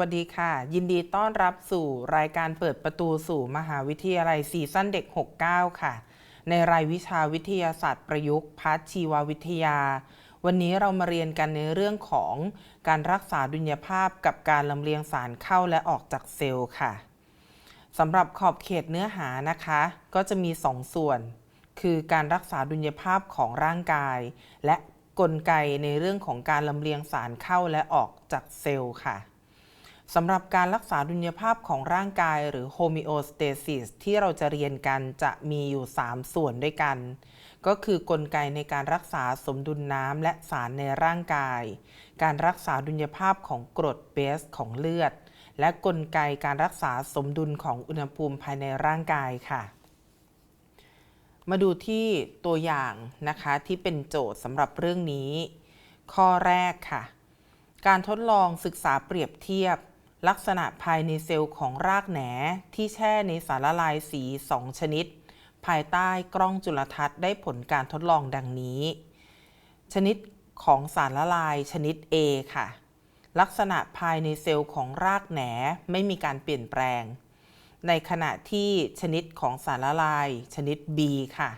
วัสดีค่ะ ยินดีต้อนรับสู่รายการเปิดประตูสู่มหาวิทยาลัยซีซั่นเด็ก 69 ค่ะ ในรายวิชาวิทยาศาสตร์ประยุกต์พาร์ทชีววิทยา วันนี้เรามาเรียนกันในเรื่องของการรักษาดุลยภาพกับการลำเลียงสารเข้าและออกจากเซลล์ค่ะสำหรับขอบเขตเนื้อหานะคะ ก็จะมี 2ส่วน คือการรักษาดุลยภาพของร่างกาย และกลไกในเรื่องของการลำเลียงสารเข้าและออกจากเซลล์ค่ะ สำหรับการรักษาดุลยภาพของร่างกายหรือ homeostasis ที่เราจะเรียนกันจะมีอยู่ 3 ส่วนด้วยกัน ก็คือกลไกในการรักษาสมดุลน้ำและสารในร่างกาย การรักษาดุลยภาพของกรดเบสของเลือด และกลไกการรักษาสมดุลของอุณหภูมิภายในร่างกายค่ะ มาดูที่ตัวอย่างนะคะที่เป็นโจทย์สำหรับเรื่องนี้ ข้อแรกค่ะ การทดลองศึกษาเปรียบเทียบ ลักษณะภายในเซลล์ของรากแหนที่แช่ในสารละลายสี 2 ชนิด ภายใต้กล้องจุลทรรศน์ได้ผลการทดลองดังนี้ ชนิดของสารละลายชนิด A ค่ะ ลักษณะภายในเซลล์ของรากแหนไม่มีการเปลี่ยนแปลง ในขณะที่ชนิดของสารละลายชนิด B ค่ะ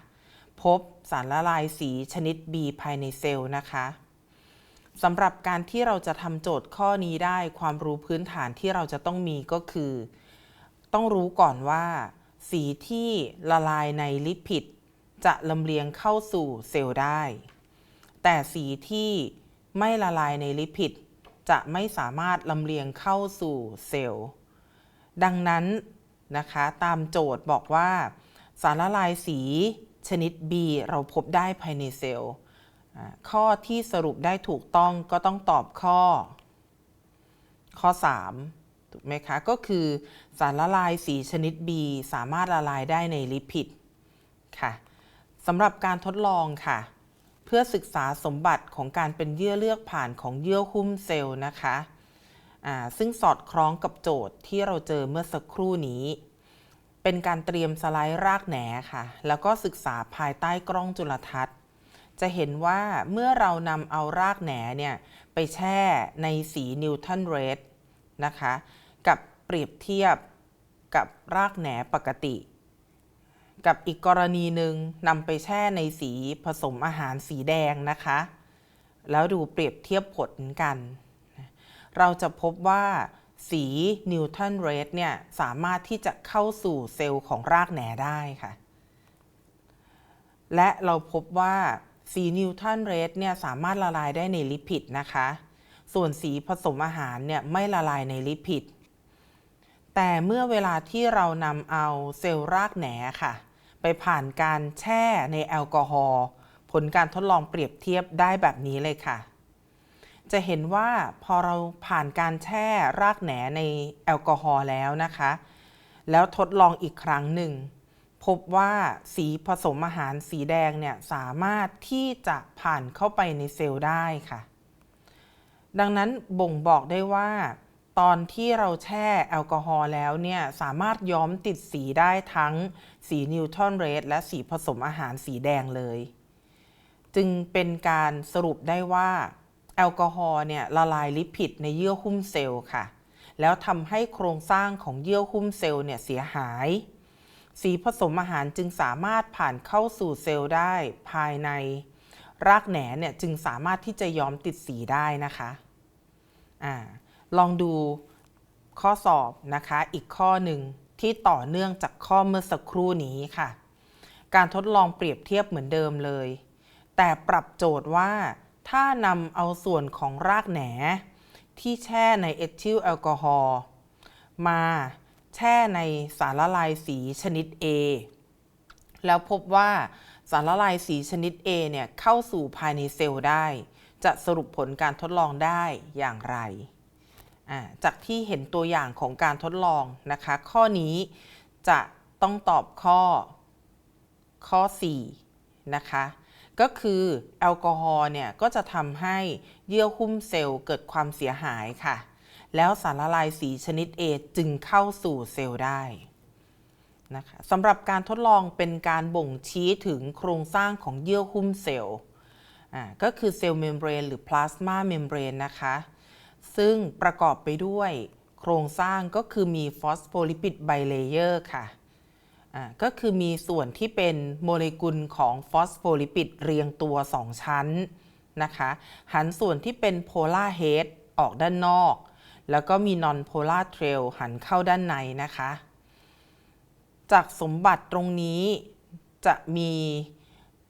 พบสารละลายสีชนิด B ภายในเซลล์นะคะ สำหรับการที่เราจะทำโจทย์ข้อนี้ได้ความรู้พื้นฐานที่เราจะต้องมีก็คือ ต้องรู้ก่อนว่า สีที่ละลายในลิปิด จะลำเลียงเข้าสู่เซลล์ได้ แต่สีที่ไม่ละลายในลิปิด จะไม่สามารถลำเลียงเข้าสู่เซลล์ ดังนั้นนะคะตามโจทย์บอกว่า สารละลายสีชนิด B เราพบได้ภายในเซลล์ ข้อที่สรุปได้ถูกต้องก็ต้องตอบข้อ ข้อ 3 ถูกไหมคะ ก็คือสารละลายสีชนิด B สามารถละลายได้ในลิปิดค่ะสำหรับการทดลองค่ะ เพื่อศึกษาสมบัติของการเป็นเยื่อเลือกผ่านของเยื่อหุ้มเซลล์นะคะซึ่งสอดคล้องกับโจทย์ที่เราเจอเมื่อสักครู่นี้ เป็นการเตรียมสไลด์รากแหนค่ะ แล้วก็ศึกษาภายใต้กล้องจุลทรรศน์ จะเห็นว่าเมื่อเรานำเอารากแหนเนี่ยไปแช่ในสีนิวตันเรดนะคะกับเปรียบเทียบกับรากแหนปกติ กับอีกกรณีหนึ่งนำไปแช่ในสีผสมอาหารสีแดงนะคะ แล้วดูเปรียบเทียบผลกัน เราจะพบว่าสีนิวตันเรดเนี่ยสามารถที่จะเข้าสู่เซลล์ของรากแหนได้ค่ะ และเราพบว่า สีนิวตันเรดเนี่ยสามารถละลายได้ในลิปิดนะคะ ส่วนสีผสมอาหารเนี่ยไม่ละลายในลิปิด แต่เมื่อเวลาที่เรานำเอาเซลล์รากแหนค่ะ ไปผ่านการแช่ในแอลกอฮอล์ผลการทดลองเปรียบเทียบได้แบบนี้เลยค่ะ จะเห็นว่าพอเราผ่านการแช่รากแหนในแอลกอฮอล์แล้วนะคะ แล้วทดลองอีกครั้งหนึ่ง พบว่าสีผสมอาหารสีแดงเนี่ยสามารถที่จะผ่านเข้าไปในเซลล์ได้ค่ะ ดังนั้นบ่งบอกได้ว่า ตอนที่เราแช่แอลกอฮอล์แล้วเนี่ยสามารถย้อมติดสีได้ทั้งสีนิวทรอนเรดและสีผสมอาหารสีแดงเลย จึงเป็นการสรุปได้ว่าแอลกอฮอล์เนี่ยละลายลิปิดในเยื่อหุ้มเซลล์ค่ะ แล้วทำให้โครงสร้างของเยื่อหุ้มเซลล์เนี่ยเสียหาย สีผสมอาหารจึงสามารถผ่านเข้าสู่เซลล์ได้ภายใน รากแหนเนี่ยจึงสามารถที่จะย้อมติดสีได้นะคะอ่าลองดูข้อสอบนะคะอีกข้อหนึ่งที่ต่อเนื่องจากข้อเมื่อสักครู่นี้ค่ะ การทดลองเปรียบเทียบเหมือนเดิมเลย แต่ปรับโจทย์ว่าถ้านำเอาส่วนของรากแหน ที่แช่ในเอทิลแอลกอฮอล์มา แช่ในสารละลายสีชนิด A แล้วพบว่าสารละลายสีชนิด A เนี่ยเข้าสู่ภายในเซลล์ได้ จะสรุปผลการทดลองได้อย่างไร จากที่เห็นตัวอย่างของการทดลองนะคะ ข้อนี้จะต้องตอบข้อข้อ 4 นะคะ ก็คือแอลกอฮอล์เนี่ยก็จะทำให้เยื่อหุ้มเซลล์เกิดความเสียหายค่ะ แล้วสารละลายสีชนิด A จึงเข้าสู่เซลล์ได้นะคะสำหรับการทดลองเป็นการบ่งชี้ถึงโครงสร้างของเยื่อหุ้มเซลล์ก็คือเซลล์เมมเบรนหรือพลาสมาเมมเบรนนะคะ ซึ่งประกอบไปด้วยโครงสร้างก็คือมีฟอสโฟลิปิดไบเลเยอร์ค่ะก็คือมีส่วนที่เป็นโมเลกุลของฟอสโฟลิปิดเรียงตัว 2 ชั้นนะคะ หันส่วนที่เป็นโพลาร์เฮดออกด้านนอก แล้วก็มีนอนโพลาร์เทรลหันเข้าด้านในนะคะ จากสมบัติตรงนี้จะมี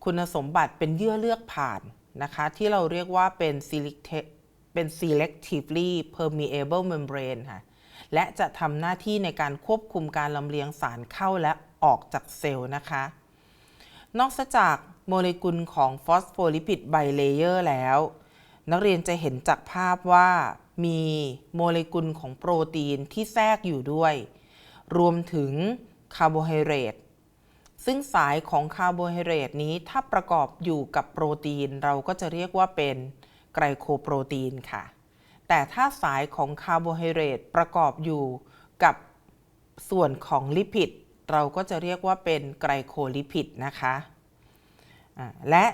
คุณสมบัติเป็นเยื่อเลือกผ่านนะคะ ที่เราเรียกว่าเป็น selective เป็น selectively permeable membrane ค่ะ และจะทำหน้าที่ในการควบคุมการลำเลียงสารเข้าและออกจากเซลล์นะคะ นอกจากโมเลกุลของฟอสโฟลิปิดไบเลเยอร์แล้ว นักเรียนจะเห็นจากภาพว่า มีโมเลกุลของโปรตีนที่แทรกอยู่ด้วย รวมถึงคาร์โบไฮเดรตซึ่งสายของคาร์โบไฮเดรตนี้ถ้าประกอบอยู่กับโปรตีน เราก็จะเรียกว่าเป็นไกลโคโปรตีนค่ะ แต่ถ้าสายของคาร์โบไฮเดรตประกอบอยู่กับส่วนของลิปิด เราก็จะเรียกว่าเป็นไกลโคลิปิดนะคะและ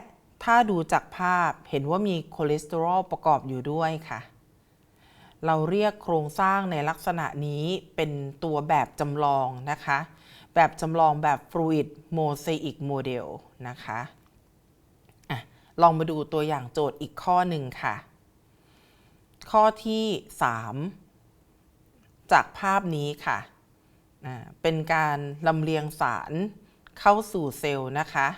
ถ้าดูจากภาพเห็นว่ามีคอเลสเตอรอลประกอบอยู่ด้วยค่ะ เราเรียกโครงสร้างในลักษณะนี้เป็นตัวแบบจำลองนะคะ แบบจำลองแบบ Fluid Mosaic Model นะคะอะลองมาดูตัวอย่างโจทย์อีกข้อหนึ่งค่ะ ข้อที่ 3 จากภาพนี้ค่ะเป็นการลำเลียงสารเข้าสู่เซลล์นะคะ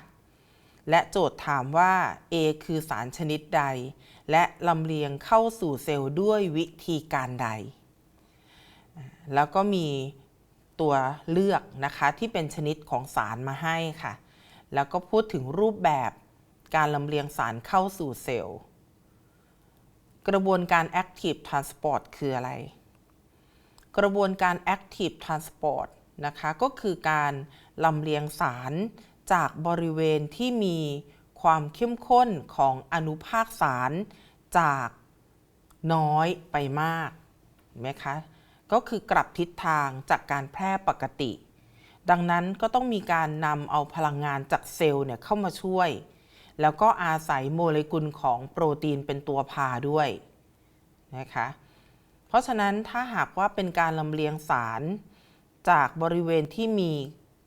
และโจทย์ถามว่า A คือสารชนิดใด และลำเลียงเข้าสู่เซลล์ด้วยวิธีการใด แล้วก็มีตัวเลือกนะคะที่เป็นชนิดของสารมาให้ค่ะ แล้วก็พูดถึงรูปแบบการลำเลียงสารเข้าสู่เซลล์ กระบวนการ active transport คืออะไร กระบวนการ active transport นะคะก็คือการลำเลียงสารจากบริเวณที่มี ความเข้มข้นของอนุภาคสารจากน้อยไปมากเห็นไหมคะ ก็คือกลับทิศทางจากการแพร่ปกติ ดังนั้นก็ต้องมีการนำเอาพลังงานจากเซลล์เนี่ยเข้ามาช่วย แล้วก็อาศัยโมเลกุลของโปรตีนเป็นตัวพาด้วยนะคะ เพราะฉะนั้นถ้าหากว่าเป็นการลำเลียงสารจากบริเวณที่มี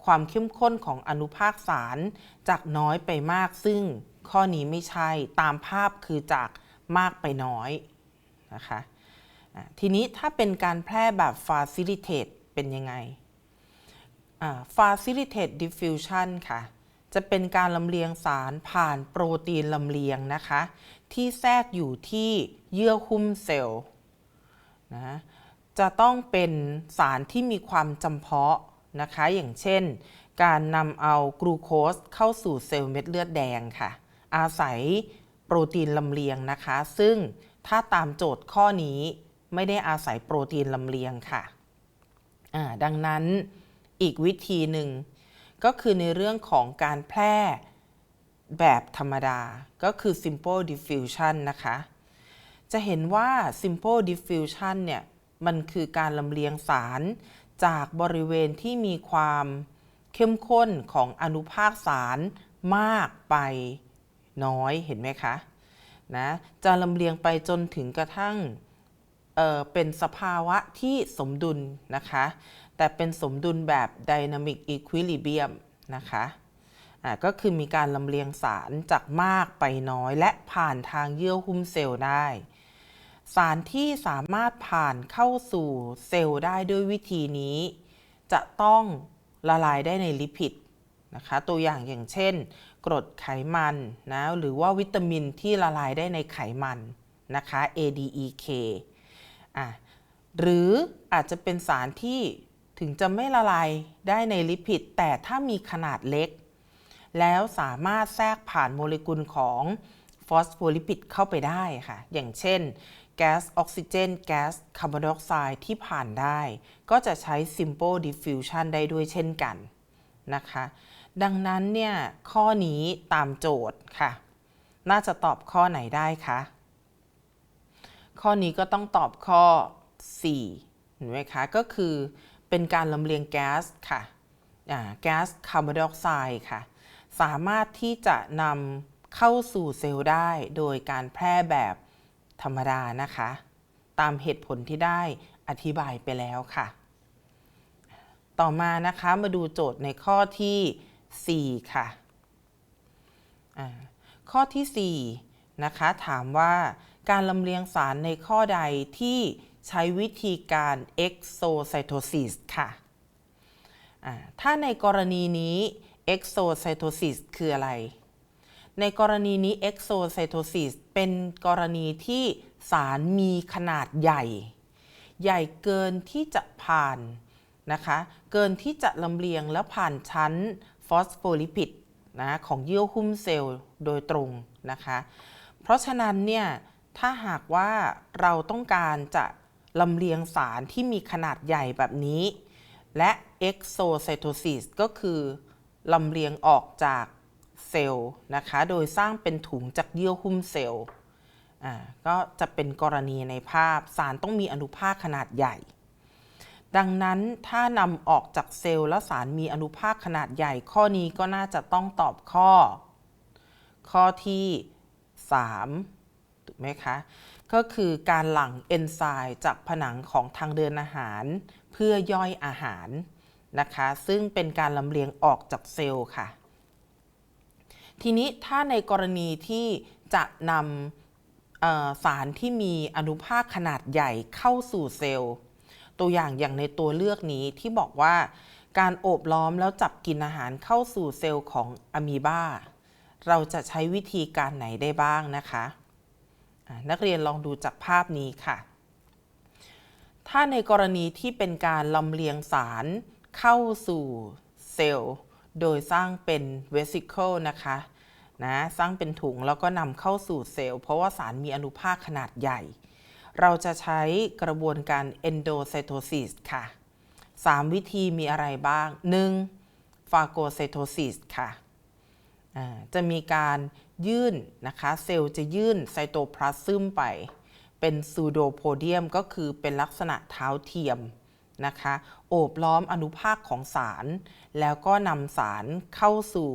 ความเข้มข้นของอนุภาคสารจากน้อยไปมากซึ่งข้อนี้ไม่ใช่ตามภาพคือจากมากไปน้อยนะคะทีนี้ถ้าเป็นการแพร่แบบ facilitate เป็นยังไงอ่า facilitate diffusion ค่ะ จะเป็นการลำเลียงสารผ่านโปรตีนลำเลียงนะคะ ที่แทรกอยู่ที่เยื่อหุ้มเซลล์นะจะต้องเป็นสารที่มีความจำเพาะ นะคะ อย่างเช่น การนำเอากลูโคสเข้าสู่เซลล์เม็ดเลือดแดงค่ะ อาศัยโปรตีนลำเลียงนะคะ ซึ่งถ้าตามโจทย์ข้อนี้ไม่ได้อาศัยโปรตีนลำเลียงค่ะ ดังนั้นอีกวิธีหนึ่ง ก็คือในเรื่องของการแพร่แบบธรรมดา ก็คือ simple diffusion นะคะ จะเห็นว่า simple diffusion เนี่ย มันคือการลำเลียงสาร จากบริเวณที่มีความเข้มข้นของอนุภาคสารมากไปน้อยเห็นไหมคะนะจะลำเลียงไปจนถึงกระทั่งเเป็นสภาวะที่สมดุลนะคะ แต่เป็นสมดุลแบบ dynamic equilibrium นะคะอ่าก็คือมีการลำเลียงสารจากมากไปน้อยและผ่านทางเยื่อหุ้มเซลล์ได้ สารที่สามารถผ่านเข้าสู่เซลล์ได้ด้วยวิธีนี้ จะต้องละลายได้ในลิปิดนะคะตัวอย่างอย่างเช่น กรดไขมันนะหรือว่าวิตามินที่ละลายได้ในไขมันนะคะ ADEK อะหรืออาจจะเป็นสารที่ถึงจะไม่ละลายได้ในลิปิด แต่ถ้ามีขนาดเล็ก แล้วสามารถแทรกผ่านโมเลกุลของฟอสโฟลิปิดเข้าไปได้ค่ะ อย่างเช่น แก๊สออกซิเจน แก๊สคาร์บอนไดออกไซด์ที่ผ่านได้ ก็จะใช้ simple diffusion ได้ด้วยเช่นกันนะคะ ดังนั้นเนี่ย ข้อนี้ตามโจทย์ค่ะ น่าจะตอบข้อไหนได้คะข้อนี้ก็ต้องตอบข้อ 4 เห็นไหมคะ ก็คือเป็นการลำเลียงแก๊สค่ะแก๊สคาร์บอนไดออกไซด์ค่ะ สามารถที่จะนำเข้าสู่เซลล์ได้โดยการแพร่แบบ ธรรมดานะคะ ตามเหตุผลที่ได้อธิบายไปแล้วค่ะ ต่อมานะคะมาดูโจทย์ในข้อที่ 4 ค่ะอ่าข้อที่ 4 นะคะ ถามว่าการลำเลียงสารในข้อใดที่ใช้วิธีการ exocytosis ค่ะอ่าถ้าในกรณีนี้ exocytosis คืออะไร ในกรณีนี้ exocytosis เป็นกรณีที่สารมีขนาดใหญ่ ใหญ่เกินที่จะผ่านนะคะ เกินที่จะลำเลียงและผ่านชั้นฟอสโฟลิปิดนะของเยื่อหุ้มเซลล์โดยตรงนะคะ เพราะฉะนั้นเนี่ยถ้าหากว่าเราต้องการจะลำเลียงสารที่มีขนาดใหญ่แบบนี้ และ exocytosis ก็คือลำเลียงออกจาก เซลล์นะคะ โดยสร้างเป็นถุงจากเยื่อหุ้มเซลล์ อ่า ก็จะเป็นกรณีในภาพสารต้องมีอนุภาคขนาดใหญ่ ดังนั้นถ้านำออกจากเซลล์แล้วสารมีอนุภาคขนาดใหญ่ ข้อนี้ก็น่าจะต้องตอบข้อ ข้อที่3ถูกไหมคะ ก็คือการหลั่งเอนไซม์จากผนังของทางเดินอาหาร เพื่อย่อยอาหารนะคะ ซึ่งเป็นการลำเลียงออกจากเซลล์ค่ะ ทีนี้ถ้าในกรณีที่จะนำสารที่มีอนุภาคขนาดใหญ่เข้าสู่เซลล์ ตัวอย่างอย่างในตัวเลือกนี้ที่บอกว่าการโอบล้อมแล้วจับกินอาหารเข้าสู่เซลล์ของอะมีบาเราจะใช้วิธีการไหนได้บ้างนะคะะนักเรียนลองดูจากภาพนี้ค่ะ ถ้าในกรณีที่เป็นการลำเลียงสารเข้าสู่เซลล์ โดยสร้างเป็นเวสิเคิลนะคะ นะสร้างเป็นถุงแล้วก็นำเข้าสู่เซลล์ เพราะว่าสารมีอนุภาคขนาดใหญ่ เราจะใช้กระบวนการ endocytosis ค่ะ 3 วิธีมีอะไรบ้าง 1. phagocytosis ค่ะอ่าจะมีการยื่นนะคะเซลล์จะยื่นไซโตพลาซึมไป เป็นซูโดโพเดียมก็คือเป็นลักษณะเท้าเทียมนะคะโอบล้อมอนุภาคของสาร แล้วก็นำสารเข้าสู่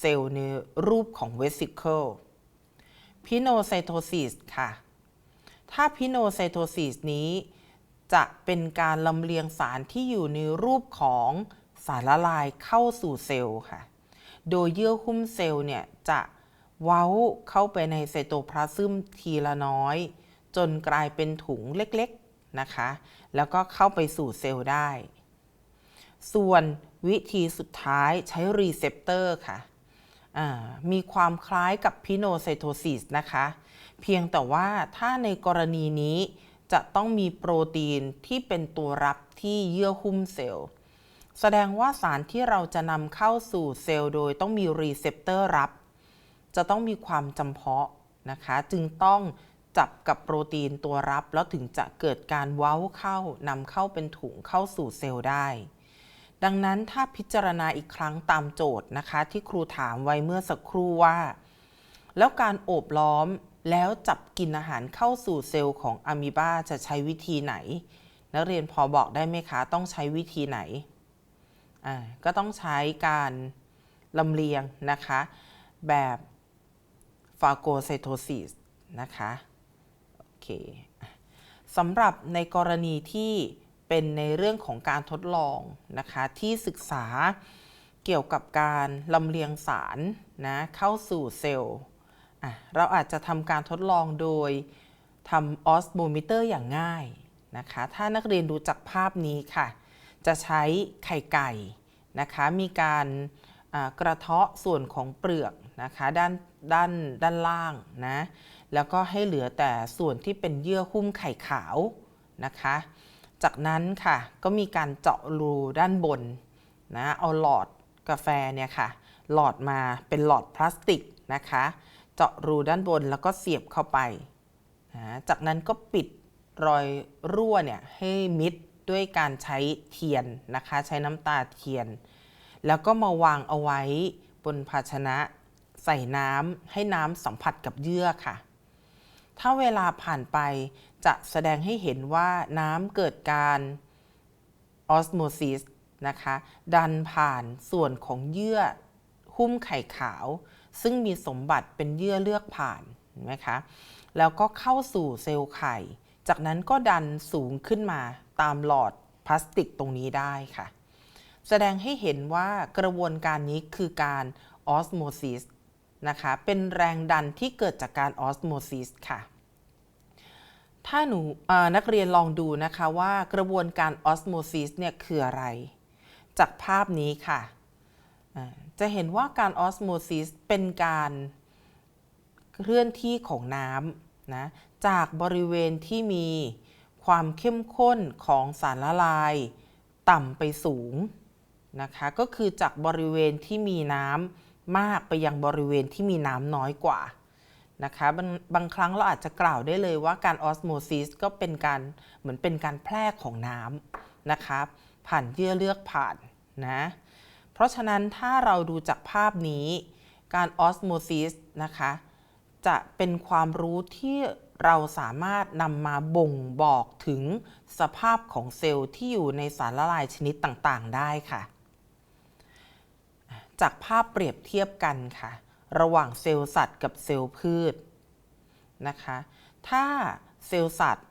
เซลล์ในรูปของเวสิเคิลพิโนไซโตซิสค่ะ ถ้าพิโนไซโตซิสนี้ จะเป็นการลำเลียงสารที่อยู่ในรูปของสารละลายเข้าสู่เซลล์ค่ะ โดยเยื่อหุ้มเซลล์เนี่ยจะเว้าเข้าไปในไซโตพลาซึมทีละน้อย จนกลายเป็นถุงเล็กๆนะคะ แล้วก็เข้าไปสู่เซลล์ได้ ส่วนวิธีสุดท้ายใช้รีเซพเตอร์ค่ะ มีความคล้ายกับพิโนไซโทซิสนะคะ เพียงแต่ว่าถ้าในกรณีนี้จะต้องมีโปรตีนที่เป็นตัวรับที่เยื่อหุ้มเซลล์ แสดงว่าสารที่เราจะนำเข้าสู่เซลล์โดยต้องมีรีเซพเตอร์รับ จะต้องมีความจำเพาะนะคะ จึงต้องจับกับโปรตีนตัวรับ แล้วถึงจะเกิดการเว้าเข้านำเข้าเป็นถุงเข้าสู่เซลล์ได้ ดังนั้นถ้าพิจารณาอีกครั้งตามโจทย์นะคะ ที่ครูถามไว้เมื่อสักครู่ว่า แล้วการโอบล้อมแล้วจับกินอาหารเข้าสู่เซลล์ของอะมีบาจะใช้วิธีไหน นักเรียนพอบอกได้ไหมคะ ต้องใช้วิธีไหนอ่าก็ต้องใช้การลำเลียงนะคะ แบบฟาโกไซโทซิสนะคะโอเคสำหรับในกรณีที่ เป็นในเรื่องของการทดลองนะคะที่ศึกษาเกี่ยวกับการลำเลียงสารนะเข้าสู่เซลล์เราอาจจะทำการทดลองโดยทำออสโมมิเตอร์อย่างง่ายนะคะถ้านักเรียนดูจากภาพนี้ค่ะ จะใช้ไข่ไก่นะคะมีการกระเทาะส่วนของเปลือกนะคะด้านด้านด้านล่างนะแล้วก็ให้เหลือแต่ส่วนที่เป็นเยื่อหุ้มไข่ขาวนะคะ จากนั้นค่ะก็มีการเจาะรูด้านบนนะเอาหลอดกาแฟเนี่ยค่ะ หลอดมาเป็นหลอดพลาสติกนะคะ เจาะรูด้านบนแล้วก็เสียบเข้าไปนะจากนั้นก็ปิดรอยรั่วเนี่ยให้มิดด้วยการใช้เทียนนะคะ ใช้น้ำตาเทียน แล้วก็มาวางเอาไว้บนภาชนะใส่น้ำให้น้ำสัมผัสกับเยื่อค่ะ ถ้าเวลาผ่านไป จะแสดงให้เห็นว่าน้ำเกิดการออสโมซิสนะคะดันผ่านส่วนของเยื่อหุ้มไข่ขาว ซึ่งมีสมบัติเป็นเยื่อเลือกผ่านนไหมคะแล้วก็เข้าสู่เซลล์ไข่ จากนั้นก็ดันสูงขึ้นมาตามหลอดพลาสติกตรงนี้ได้ค่ะ แสดงให้เห็นว่ากระบวนการนี้คือการออสโมซิสนะคะเป็นแรงดันที่เกิดจากการออสโมซิสค่ะ ถ้าหนูนักเรียนลองดูนะคะว่ากระบวนการออสโมซิสเนี่ยคืออะไร จากภาพนี้ค่ะจะเห็นว่าการออสโมซิสเป็นการเคลื่อนที่ของน้ำนะจากบริเวณที่มีความเข้มข้นของสารละลาย ต่ำไปสูงนะคะก็คือจากบริเวณที่มีน้ำมากไปยังบริเวณที่มีน้ำน้อยกว่า นะคะบางบางครั้งเราอาจจะกล่าวได้เลยว่าการออสโมซิสก็เป็นการเหมือนเป็นการแพร่ของน้ำนะคะผ่านเยื่อเลือกผ่านนะเพราะฉะนั้นถ้าเราดูจากภาพนี้ การออสโมซิสนะคะจะเป็นความรู้ที่เราสามารถนำมาบ่งบอกถึงสภาพของเซลล์ที่อยู่ในสารละลายชนิดต่างๆ ได้ค่ะ จากภาพเปรียบเทียบกันค่ะ ระหว่างเซลล์สัตว์กับเซลล์พืชนะคะ ถ้าเซลล์สัตว์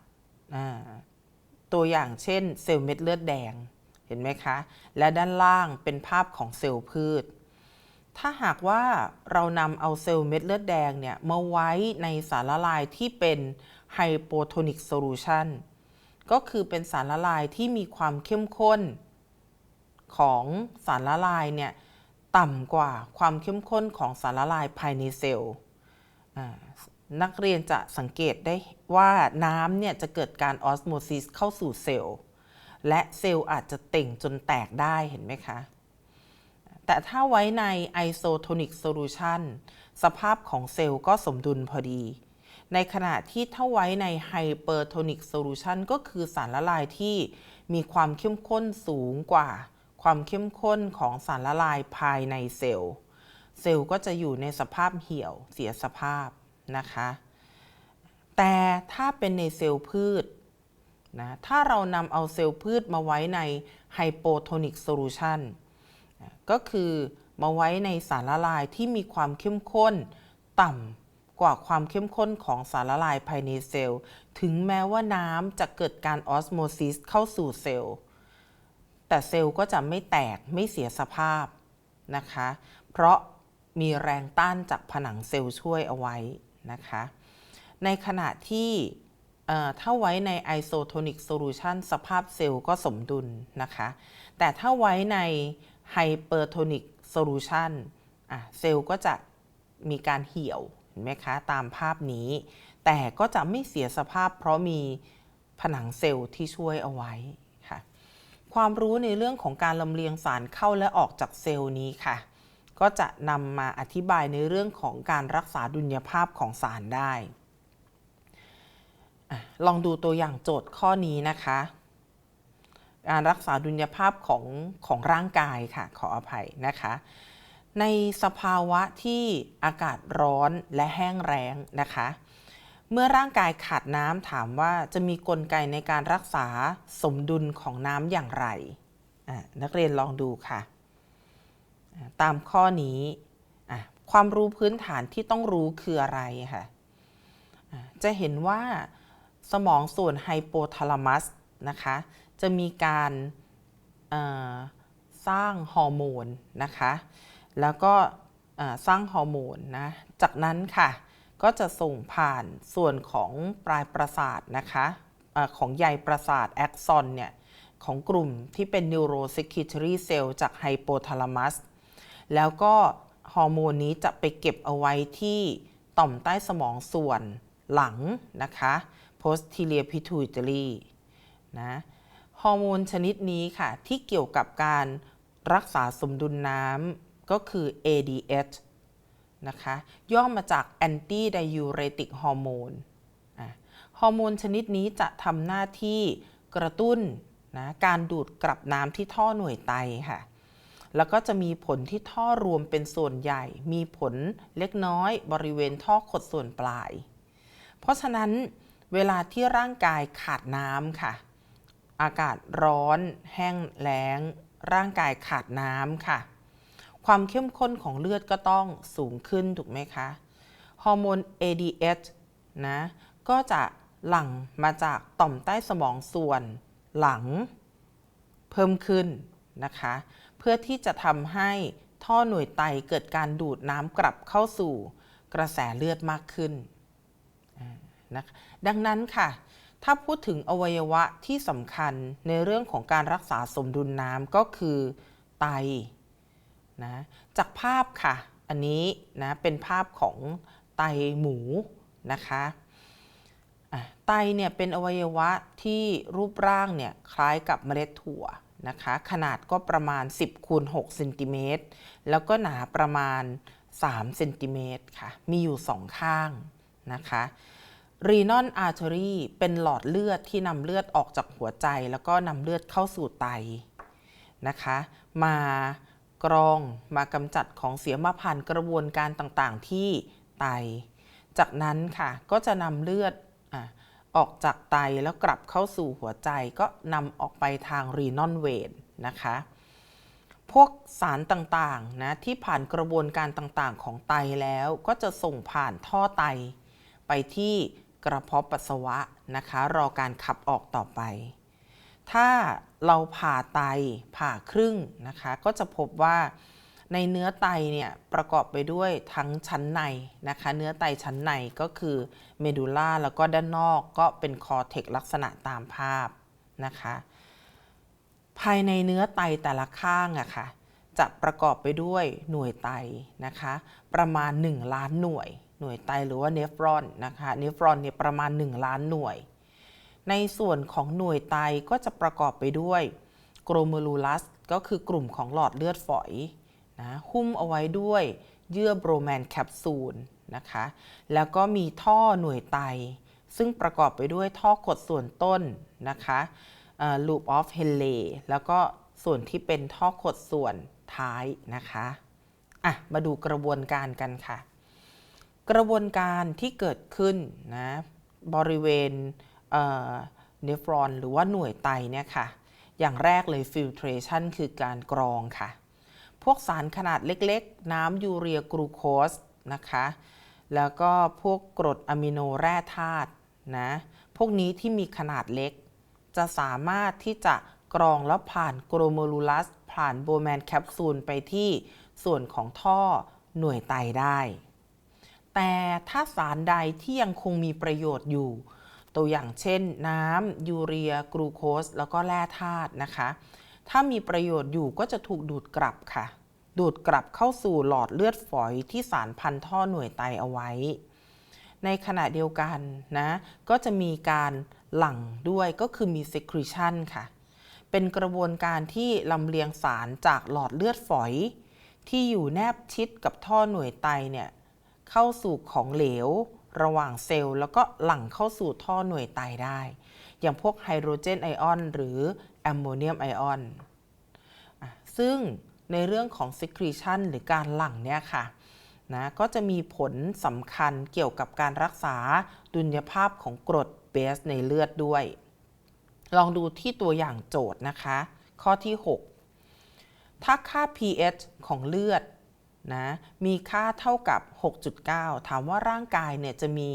ตัวอย่างเช่นเซลล์เม็ดเลือดแดงเห็นไหมคะ และด้านล่างเป็นภาพของเซลล์พืช ถ้าหากว่าเรานำเอาเซลล์เม็ดเลือดแดงเนี่ยมาไว้ในสารละลายที่เป็นไฮโปโทนิกโซลูชันก็คือเป็นสารละลายที่มีความเข้มข้นของสารละลายเนี่ย ต่ำกว่าความเข้มข้นของสารละลายภายในเซลล์นักเรียนจะสังเกตได้ว่าน้ำเนี่ยจะเกิดการออสโมซิสเข้าสู่เซลล์ และเซลล์อาจจะเต่งจนแตกได้เห็นไหมคะ แต่ถ้าไว้ในไอโซโทนิกโซลูชันสภาพของเซลล์ก็สมดุลพอดี ในขณะที่ถ้าไว้ในไฮเปอร์โทนิกโซลูชันก็คือสารละลายที่มีความเข้มข้นสูงกว่า ความเข้มข้นของสารละลายภายในเซลล์ เซลล์ก็จะอยู่ในสภาพเหี่ยวเสียสภาพนะคะ แต่ถ้าเป็นในเซลล์พืชนะถ้าเรานำเอาเซลล์พืชมาไว้ในไฮโปโทนิกโซลูชันก็คือมาไว้ในสารละลายที่มีความเข้มข้นต่ำกว่าความเข้มข้นของสารละลายภายในเซลล์ ถึงแม้ว่าน้ำจะเกิดการออสโมซิสเข้าสู่เซลล์ แต่เซลล์ก็จะไม่แตกไม่เสียสภาพนะคะ เพราะมีแรงต้านจากผนังเซลล์ช่วยเอาไว้นะคะ ในขณะที่ถ้าไว้ในไอโซโทนิกโซลูชันสภาพเซลล์ก็สมดุลนะคะ แต่ถ้าไว้ในไฮเปอร์โทนิกโซลูชันเซลล์ก็จะมีการเหี่ยวเห็นไหมคะ ตามภาพนี้ แต่ก็จะไม่เสียสภาพเพราะมีผนังเซลล์ที่ช่วยเอาไว้ ความรู้ในเรื่องของการลำเลียงสารเข้าและออกจากเซลล์นี้ค่ะ ก็จะนำมาอธิบายในเรื่องของการรักษาดุลยภาพของสารได้ ลองดูตัวอย่างโจทย์ข้อนี้นะคะ การรักษาดุลยภาพของของร่างกายค่ะ ขออภัยนะคะ ในสภาวะที่อากาศร้อนและแห้งแล้งนะคะ เมื่อร่างกายขาดน้ำถามว่าจะมีกลไกในการรักษาสมดุลของน้ำอย่างไร นักเรียนลองดูค่ะ ตามข้อนี้ความรู้พื้นฐานที่ต้องรู้คืออะไรค่ะะจะเห็นว่าสมองส่วนไฮโปทาลามัสนะคะ จะมีการสร้างฮอร์โมนนะคะ แล้วก็สร้างฮอร์โมนนะ จากนั้นค่ะ ก็จะส่งผ่านส่วนของปลายประสาทนะคะออของใยประสาทแอกซอนเนี่ยของกลุ่มที่เป็น neurosecretory cell จากไฮโปทาลามัส แล้วก็ฮอร์โมนนี้จะไปเก็บเอาไว้ที่ต่อมใต้สมองส่วนหลังนะคะ posterior pituitary นะฮอร์โมนชนิดนี้ค่ะ ที่เกี่ยวกับการรักษาสมดุลน้ำก็คือ ADH นะคะย่อมาจาก anti diuretic hormone อะฮอร์โมนชนิดนี้จะทำหน้าที่กระตุ้นนะการดูดกลับน้ำที่ท่อหน่วยไตค่ะ แล้วก็จะมีผลที่ท่อรวมเป็นส่วนใหญ่ มีผลเล็กน้อยบริเวณท่อขดส่วนปลาย เพราะฉะนั้นเวลาที่ร่างกายขาดน้ำค่ะ อากาศร้อน แห้งแล้ง ร่างกายขาดน้ำค่ะ ความเข้มข้นของเลือดก็ต้องสูงขึ้นถูกไหมคะฮอร์โมน ADH นะก็จะหลั่งมาจากต่อมใต้สมองส่วนหลังเพิ่มขึ้นนะคะ เพื่อที่จะทำให้ท่อหน่วยไตเกิดการดูดน้ำกลับเข้าสู่กระแสเลือดมากขึ้นนะะดังนั้นค่ะ ถ้าพูดถึงอวัยวะที่สำคัญในเรื่องของการรักษาสมดุลน้ำก็คือไต นะจากภาพค่ะ อันนี้นะเป็นภาพของไตหมูนะคะะไตเนี่ยเป็นอวัยวะที่รูปร่างเนี่ยคล้ายกับเมล็ดถั่วนะคะขนาดก็ประมาณ 10คูณ6เซนติเมตรแล้วก็หนาประมาณ3เซนติเมตรค่ะมีอยู่สองข้างนะคะรีนอนอาร์เทอรีเป็นหลอดเลือดที่นำเลือดออกจากหัวใจ แล้วก็นำเลือดเข้าสู่ไตนะคะ มา กรองมากำจัดของเสียมาผ่านกระบวนการต่างๆ ที่ไต จากนั้นค่ะก็จะนำเลือดอออกจากไตแล้วกลับเข้าสู่หัวใจก็นำออกไปทางรีนอนเวนนะคะ พวกสารต่างๆนะที่ผ่านกระบวนการต่างๆ ของไตแล้วก็จะส่งผ่านท่อไต ไปที่กระเพาะปัสสาวะนะคะ รอการขับออกต่อไป ถ้าเราผ่าไตผ่าครึ่งนะคะ ก็จะพบว่าในเนื้อไตเนี่ยประกอบไปด้วยทั้งชั้นในนะคะ เนื้อไตชั้นในก็คือเมดูล่าแล้วก็ด้านนอกก็เป็นคอเทกลักษณะตามภาพนะคะ ภายในเนื้อไตแต่ละข้างอะค่ะจะประกอบไปด้วยหน่วยไตนะคะ ประมาณ 1 ล้านหน่วย หน่วยไตหรือว่าเนฟรอนนะคะเนฟรอนเนี่ยประมาณ 1 ล้านหน่วย ในส่วนของหน่วยไตก็จะประกอบไปด้วยโกลเมรูลัสก็คือกลุ่มของหลอดเลือดฝอยนะหุ้มเอาไว้ด้วยเยื่อโบรแมนแคปซูลนะคะ แล้วก็มีท่อหน่วยไต ซึ่งประกอบไปด้วยท่อกดส่วนต้นนะคะลูปออฟเฮเลแล้วก็ส่วนที่เป็นท่อขดส่วนท้ายนะคะอะมาดูกระบวนการกันค่ะ กระบวนการที่เกิดขึ้นนะบริเวณ เนฟรอนหรือว่าหน่วยไตเนี่ยค่ะ อย่างแรกเลยฟิลเทรชันคือการกรองค่ะ พวกสารขนาดเล็กๆ น้ำยูเรียกรูโคสนะคะ แล้วก็พวกกรดอะมิโนแร่ธาตุนะ พวกนี้ที่มีขนาดเล็ก จะสามารถที่จะกรองแล้วผ่านโกลเมรูลัส ผ่านโบแมนแคปซูลไปที่ส่วนของท่อหน่วยไตได้ แต่ถ้าสารใดที่ยังคงมีประโยชน์อยู่ ตัวอย่างเช่น น้ำยูเรียกรูโคส แล้วก็แร่ธาตุนะคะ ถ้ามีประโยชน์อยู่ก็จะถูกดูดกลับค่ะ ดูดกลับเข้าสู่หลอดเลือดฝอยที่สารพันท่อหน่วยไตเอาไว้ ในขณะเดียวกันนะก็จะมีการหลั่งด้วยก็คือมี secretion ค่ะ เป็นกระบวนการที่ลำเลียงสารจากหลอดเลือดฝอย ที่อยู่แนบชิดกับท่อหน่วยไตเนี่ยเข้าสู่ของเหลว ระหว่างเซลล์ แล้วก็หลั่งเข้าสู่ท่อหน่วยไตได้ อย่างพวกไฮโดรเจนไอออนหรือแอมโมเนียมไอออนซึ่งในเรื่องของ secretion หรือการหลั่งเนี่ยค่ะนะก็จะมีผลสำคัญเกี่ยวกับการรักษาดุลยภาพของกรดเบสในเลือดด้วย ลองดูที่ตัวอย่างโจทย์นะคะ ข้อที่ 6 ถ้าค่า pH ของเลือด นะมีค่าเท่ากับ 6.9 ถามว่าร่างกายเนี่ยจะมี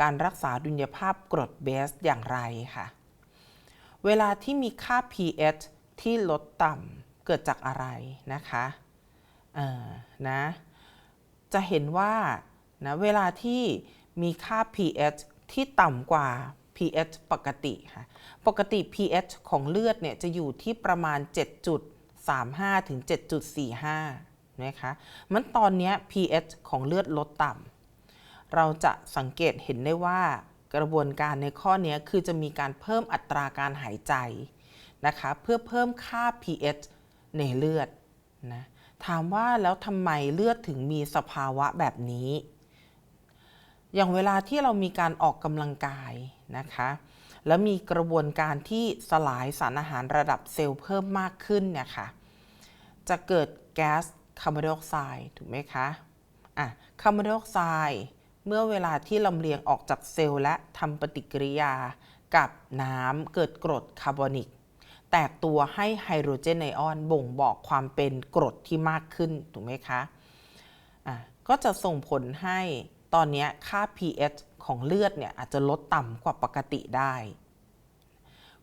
การรักษาดุลยภาพกรดเบสอย่างไรค่ะ เวลาที่มีค่า pH ที่ลดต่ำเกิดจากอะไรนะคะนะจะเห็นว่านะเวลาที่มีค่า pH ที่ต่ำกว่า pH ปกติค่ะ ปกติ pH ของเลือดเนี่ยจะอยู่ที่ประมาณ 7.35 ถึง 7.45 นะคะมันตอนนี้ pH ของเลือดลดต่ำเราจะสังเกตเห็นได้ว่ากระบวนการในข้อนี้คือจะมีการเพิ่มอัตราการหายใจนะคะเพื่อเพิ่มค่า pH ในเลือดนะถามว่าแล้วทำไมเลือดถึงมีสภาวะแบบนี้ อย่างเวลาที่เรามีการออกกำลังกายนะคะแล้วมีกระบวนการที่สลายสารอาหารระดับเซลล์เพิ่มมากขึ้นเนี่ยค่ะจะเกิดแก๊ส คาร์บอนไดออกไซด์ถูกไหมคะอะคาร์บอนไดออกไซด์เมื่อเวลาที่ลำเลียงออกจากเซลล์และทำปฏิกิริยากับน้ำเกิดกรดคาร์บอนิก แตกตัวให้ไฮโดรเจนไอออนบ่งบอกความเป็นกรดที่มากขึ้น ถูกไหมคะอะก็จะส่งผลให้ตอนนี้ค่า pH ของเลือดเนี่ยอาจจะลดต่ำกว่าปกติได้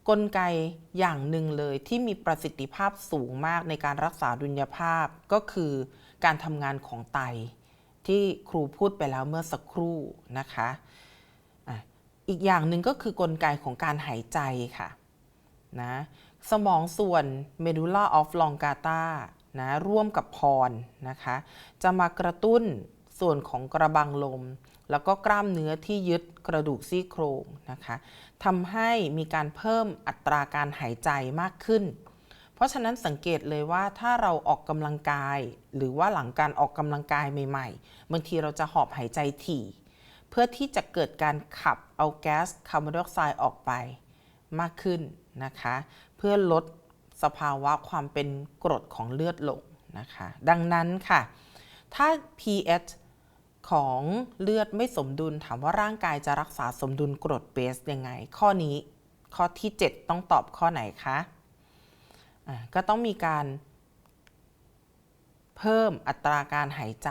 กลไกอย่างหนึ่งเลยที่มีประสิทธิภาพสูงมากในการรักษาดุลยภาพก็คือการทำงานของไต ที่ครูพูดไปแล้วเมื่อสักครู่นะคะอ,ะอีกอย่างหนึ่งก็คือกลไกของการหายใจค่ะนะสมองส่วน medulla oblongata นะร่วมกับพรนะคะ จะมากระตุ้นส่วนของกระบังลม แล้วก็กล้ามเนื้อที่ยึดกระดูกซี่โครงนะคะ ทำให้มีการเพิ่มอัตราการหายใจมากขึ้น เพราะฉะนั้นสังเกตเลยว่าถ้าเราออกกำลังกาย หรือว่าหลังการออกกำลังกายใหม่ๆบางทีเราจะหอบหายใจถี่ เพื่อที่จะเกิดการขับเอาแก๊สคาร์บอนไดออกไซด์ออกไปมากขึ้นนะคะ เพื่อลดสภาวะความเป็นกรดของเลือดลงนะคะ ดังนั้นค่ะ ถ้า pH ของเลือดไม่สมดุลถามว่าร่างกายจะรักษาสมดุลกรดเบสยังไง ข้อนี้ข้อที่ 7 ต้องตอบข้อไหนคะะก็ต้องมีการ เพิ่มอัตราการหายใจ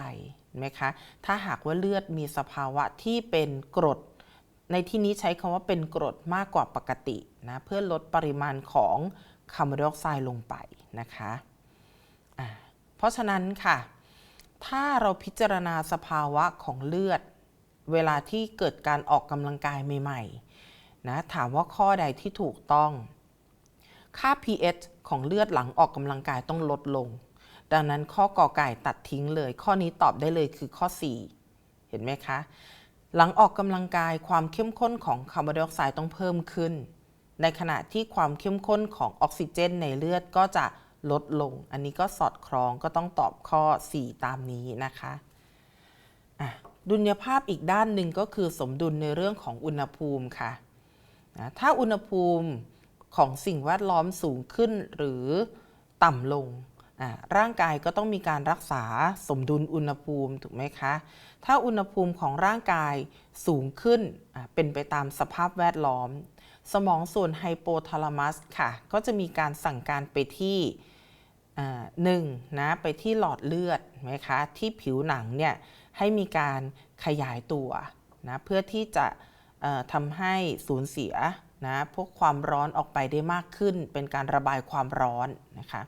ไหมคะถ้าหากว่าเลือดมีสภาวะที่เป็นกรด ในที่นี้ใช้คำว่าเป็นกรดมากกว่าปกตินะเพื่อลดปริมาณของคาร์บอนไดออกไซด์ลงไปนะคะะเพราะฉะนั้นค่ะ ถ้าเราพิจารณาสภาวะของเลือด เวลาที่เกิดการออกกำลังกายใหม่ๆนะถามว่าข้อใดที่ถูกต้อง ค่า pH ของเลือดหลังออกกำลังกายต้องลดลง ดังนั้นข้อกอไก่ตัดทิ้งเลย ข้อนี้ตอบได้เลยคือข้อ 4 เห็นไหมคะ หลังออกกำลังกายความเข้มข้นของคาร์บอนไดออกไซด์ต้องเพิ่มขึ้น ในขณะที่ความเข้มข้นของออกซิเจนในเลือดก็จะ ลดลง อันนี้ก็สอดคล้องก็ต้องตอบข้อ 4 ตามนี้นะคะดุลยภาพอีกด้านหนึ่งก็คือสมดุลในเรื่องของอุณหภูมิค่ะถ้าอุณหภูมิของสิ่งแวดล้อมสูงขึ้นหรือต่ำลง ร่างกายก็ต้องมีการรักษาสมดุลอุณหภูมิถูกไหมคะ ถ้าอุณหภูมิของร่างกายสูงขึ้นเป็นไปตามสภาพแวดล้อม สมองส่วนไฮโปทาลามัสค่ะ ก็จะมีการสั่งการไปที่หนึ่งนะไปที่หลอดเลือดไหมคะที่ผิวหนังเนี่ยให้มีการขยายตัวนะเพื่อที่จะทำให้สูญเสียนะพวกความร้อนออกไปได้มากขึ้น เป็นการระบายความร้อนนะคะ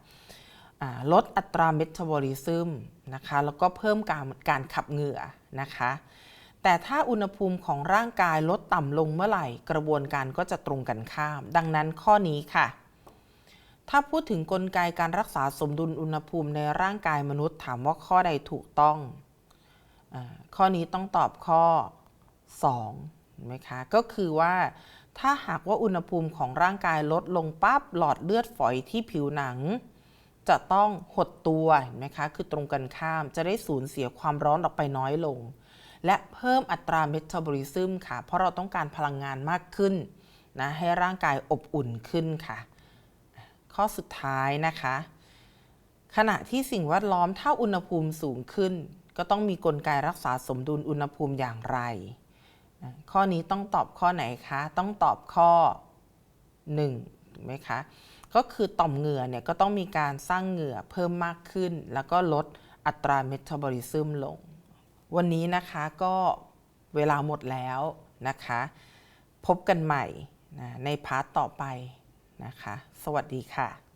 ลดอัตราเมตาบอลิซึมนะคะแล้วก็เพิ่มการการขับเหงื่อนะคะ แต่ถ้าอุณหภูมิของร่างกายลดต่ำลงเมื่อไหร่ กระบวนการก็จะตรงกันข้าม ดังนั้นข้อนี้ค่ะ ถ้าพูดถึงกลไกการรักษาสมดุลอุณหภูมิในร่างกายมนุษย์ถามว่าข้อใดถูกต้องอข้อนี้ต้องตอบข้อ2เห็นไหมคะ ก็คือว่าถ้าหากว่าอุณหภูมิของร่างกายลดลงปั๊บหลอดเลือดฝอยที่ผิวหนัง จะต้องหดตัวเห็นไหมคะ คือตรงกันข้ามจะได้สูญเสียความร้อนออกไปน้อยลง และเพิ่มอัตราเมตาบอลิซึมค่ะ เพราะเราต้องการพลังงานมากขึ้นนะให้ร่างกายอบอุ่นขึ้นค่ะ ข้อสุดท้ายนะคะ ขณะที่สิ่งแวดล้อมถ้าอุณหภูมิสูงขึ้น ก็ต้องมีกลไกรักษาสมดุลอุณหภูมิอย่างไร ข้อนี้ต้องตอบข้อไหนคะ ต้องตอบข้อ1ไหมคะก็คือต่อมเหงื่อเนี่ยก็ต้องมีการสร้างเหงื่อเพิ่มมากขึ้น แล้วก็ลดอัตราเมตาบอลิซึมลง วันนี้นะคะก็เวลาหมดแล้วนะคะ พบกันใหม่ในพาร์ทต่อไปนะคะ สวัสดีค่ะ